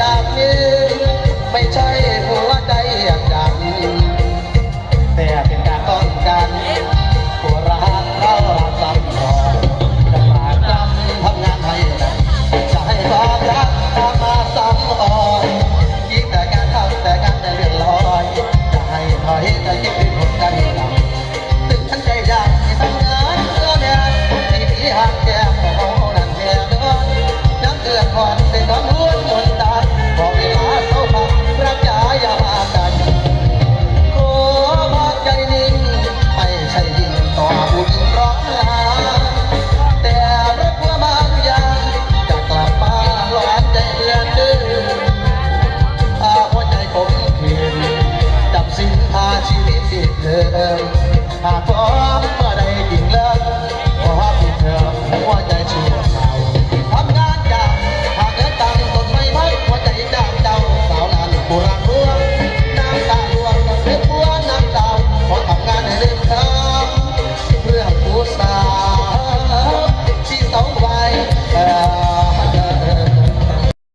จากนี้ เดิมหากพบเมื่อใด